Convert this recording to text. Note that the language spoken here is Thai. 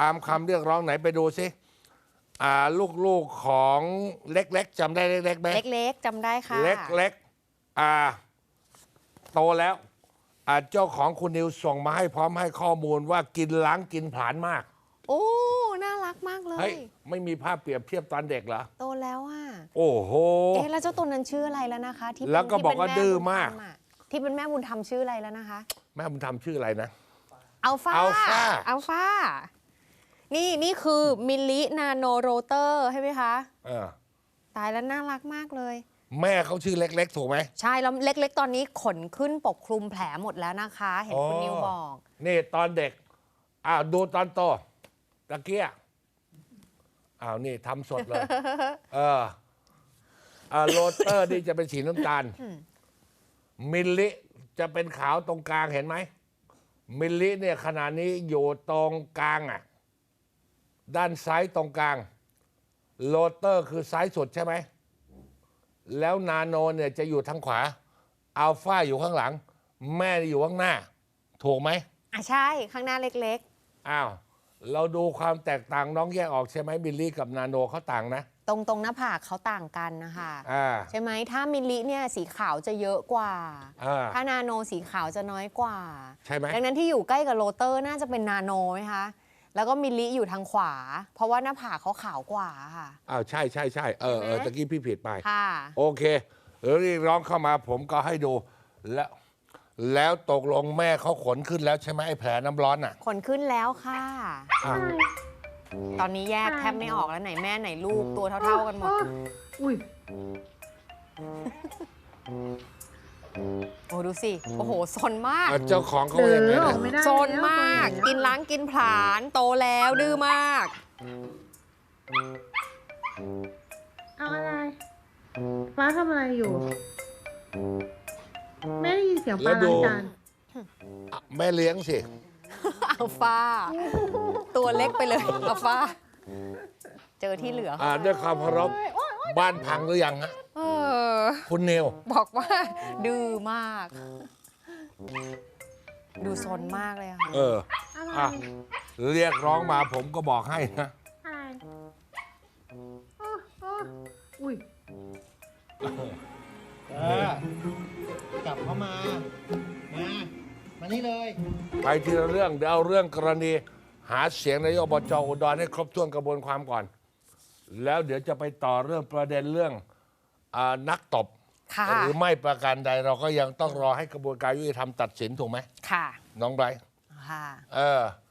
ตามคำเรียกร้องไหนไปดูสิอ่าลูกๆของเล็กๆจำได้เล็กๆไหมเล็กๆจำได้ค่ะเล็กๆอ่าโตแล้วอ่าเจ้าของคุณนิวส่งมาให้พร้อมให้ข้อมูลว่ากินล้างกินผลาญมาก โอ้น่ารักมากเลเฮ้ยย ไม่มีภาพเปรียบเทียบตอนเด็กเหรอ โตแล้วอะโอ้โห เอ๊ะแล้วเจ้าตัวนั้นชื่ออะไรแล้วนะคะ ที่เป็นแล้วก็ที่บอกว่าเป็นดื้อมาก บุญธรรอะที่เป็นแม่บุญธรรมชื่ออะไรแล้วนะคะ แม่บุญธรรมชื่ออะไรนะ อัลฟาอัลฟาอัลฟา นี่นี่คือมิลลินาโนโรเตอร์ใช่ไหมคะ เออตายแล้วน่ารักมากเลย แม่เขาชื่อเล็กๆ ถูกไหมใช่แล้วเล็กๆ ตอนนี้ขนขึ้นปกคลุมแผลหมดแล้วนะคะ เห็นคุณอ๋อนิวบอก นี่ตอนเด็ก อ้าวดูตอนโตตะเกียอ้าวนี่ทำสดเลย เอออ่าโรเตอร์นี่จะเป็นสีน้ำตาล มิลลิจะเป็นขาวตรงกลางเห็นไหม มิลลิเนี่ยขณะนี้อยู่ตรงกลางอะ ด้านซ้ายตรงกลาง โรเตอร์คือซ้ายสุดใช่ไหม แล้วนาโนเนี่ยจะอยู่ทางขวา อัลฟาอยู่ข้างหลัง แม่อยู่ข้างหน้า ถูกไหม อะใช่ ข้างหน้าเล็กอ้าว เราดูความแตกต่างน้องแยกออกใช่ไหมบิลลี่กับนาโนเขาต่างนะๆตรงตรงหน้าผากเขาต่างกันนะคะอ่าใช่ไหมถ้ามิลลิเนี่ยสีขาวจะเยอะกว่าอ่า ถ้านาโนสีขาวจะน้อยกว่า ใช่ไหมดังนั้นที่อยู่ใกล้กับโรเตอร์น่าจะเป็นนาโนไหมคะ แล้วก็มิลลิอยู่ทางขวา เพราะว่าหน้าผากเขาขาวกว่าค่ะ อ้าวใช่ใช่ใช่เออเออใช่ไหมตะกี้พี่ผิดไป ค่ะ โอเคเรียกร้องเข้ามาผมก็ให้ดูแล้ว แล้วตกลงแม่เขาขนขึ้นแล้วใช่ไหมไอ้แผลน้ำร้อนอะขนขึ้นแล้วค่ะอะตอนนี้แยกแทบไม่ออกแล้วไหนแม่ไหนลูกตัวเท่า ๆกันหมด อุ้ยโอ้ดูสิ โอ้โหซนมาก อะเจ้าของเขาเดืว่ายังไงอออนะ กไม่ได้ซนมากกินล้างกินผลาญโตแล้วดื้อมาก เอาอะไรฟ้าทำอะไรอยู่ แม่ได้ยินเสียงปลาล้างจานอะแม่เลี้ยงสิ อัลฟาตัวเล็กไปเลยอัลฟาเจอที่เหลือ อ่าด้วยความเคารพบ้านพังหรือยังฮะเออ คุณนิวบอกว่าดื้อมาก ดูซนมากเลยอะค่ะ เออ อะไรอะเรียกร้องมาผมก็บอกให้นะอะไรโอ้โอ้อุ้ยเออกลับเข้ามา มา มานี่เลย ไปทีละเรื่องเดี๋ยวเอาเรื่องกรณี หาเสียงนายกอบจอุดรให้ครบถ้วนกระบวนความก่อน แล้วเดี๋ยวจะไปต่อเรื่องประเด็นเรื่องอานักตบ ค่ะ หรือไม่ประการใดเราก็ยังต้องรอให้กระบวนการยุติธรรมตัดสินถูกไหมค่ะ น้องไบรท์ ค่ะเออ